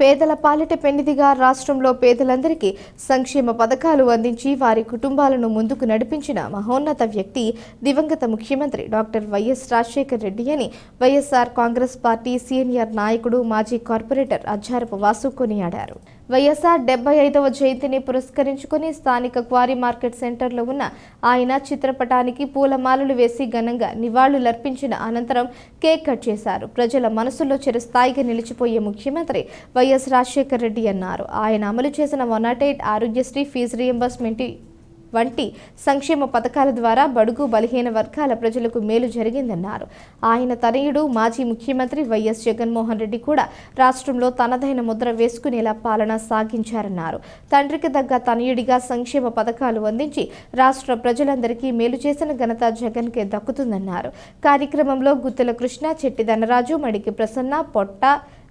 పేదల పాలిట పెన్నిదిగా రాష్ట్రంలో పేదలందరికీ సంక్షేమ పథకాలు అందించి వారి కుటుంబాలను ముందుకు నడిపించిన మహోన్నత వ్యక్తి దివంగత ముఖ్యమంత్రి డాక్టర్ వైఎస్ రాజశేఖర్ రెడ్డి అని వైఎస్ఆర్ కాంగ్రెస్ పార్టీ సీనియర్ నాయకుడు మాజీ కార్పొరేటర్ అజ్జారపు వాసు కొనియాడారు. వైఎస్ఆర్ డెబ్బై ఐదవ జయంతిని పురస్కరించుకుని స్థానిక క్వారీ మార్కెట్ సెంటర్లో ఉన్న ఆయన చిత్రపటానికి పూలమాలలు వేసి ఘనంగా నివాళులర్పించిన అనంతరం కేక్ కట్ చేశారు. ప్రజల మనసుల్లో చిరస్థాయిగా నిలిచిపోయే ముఖ్యమంత్రి వైఎస్ రాజశేఖర రెడ్డి అన్నారు. ఆయన అమలు చేసిన one naught eight Aarogyasri fee reimbursement వంటి సంక్షేమ పథకాల ద్వారా బడుగు బలహీన వర్గాల ప్రజలకు మేలు జరిగిందన్నారు. ఆయన తనయుడు మాజీ ముఖ్యమంత్రి వైఎస్ జగన్మోహన్ రెడ్డి కూడా రాష్ట్రంలో తనదైన ముద్ర వేసుకునేలా పాలన సాగించారన్నారు. తండ్రికి తగ్గ తనయుడిగా సంక్షేమ పథకాలు అందించి రాష్ట్ర ప్రజలందరికీ మేలు చేసిన ఘనత జగన్కే దక్కుతుందన్నారు. కార్యక్రమంలో గుత్తుల కృష్ణ చెట్టి ధనరాజు మడికి ప్రసన్న పొట్ట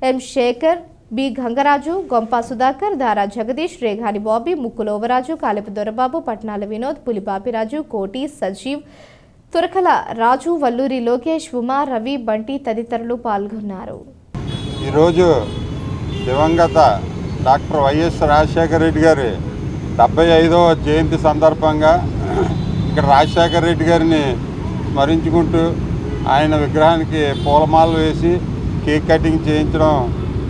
ఎం శేఖర్ బి. గంగరాజు గొంప సుధాకర్ దారా జగదీష్ రేఘాని బాబీ ముక్కుల ఓవరాజు కాలిపు దొరబాబు పట్నాల వినోద్ పులిబాపిరాజు కోటి సజీవ్ తురకల రాజు వల్లూరి లోకేష్ ఉమా రవి బంటి తదితరులు పాల్గొన్నారు. ఈరోజు దివంగత డాక్టర్ వైఎస్ రాజశేఖర రెడ్డి గారి డెబ్బై ఐదవ జయంతి సందర్భంగా ఇక్కడ రాజశేఖర రెడ్డి గారిని స్మరించుకుంటూ ఆయన విగ్రహానికి పూలమాలలు వేసి కేక్ కటింగ్ చేయించడం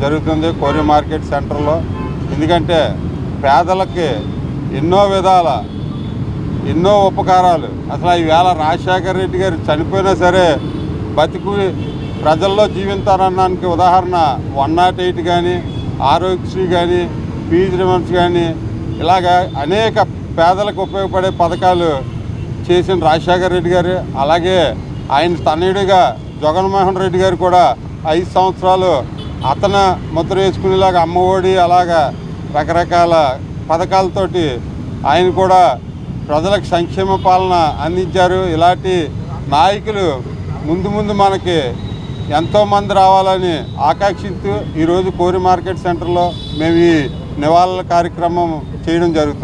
జరుగుతుంది కోరి మార్కెట్ సెంటర్లో. ఎందుకంటే పేదలకి ఎన్నో విధాల ఎన్నో ఉపకారాలు. అసలు ఈవేళ రాజశేఖర రెడ్డి గారు చనిపోయినా సరే బతికి ప్రజల్లో జీవించారనడానికి ఉదాహరణ వన్ నాట్ ఎయిట్ కానీ ఆరోగ్యశ్రీ కానీ ఫీజు రిమన్స్ కానీ ఇలాగా అనేక పేదలకు ఉపయోగపడే పథకాలు చేసిన రాజశేఖర రెడ్డి గారు అలాగే ఆయన తనయుడిగా జగన్మోహన్ రెడ్డి గారు కూడా ఐదు సంవత్సరాలు అతను ముద్ర వేసుకునేలాగా అమ్మఒడి అలాగా రకరకాల పథకాలతోటి ఆయన కూడా ప్రజలకు సంక్షేమ పాలన అందించారు. ఇలాంటి నాయకులు ముందు ముందు మనకి ఎంతోమంది రావాలని ఆకాంక్షిస్తూ ఈరోజు కోరి మార్కెట్ సెంటర్లో మేము ఈ నివాళుల కార్యక్రమం చేయడం జరుగుతుంది.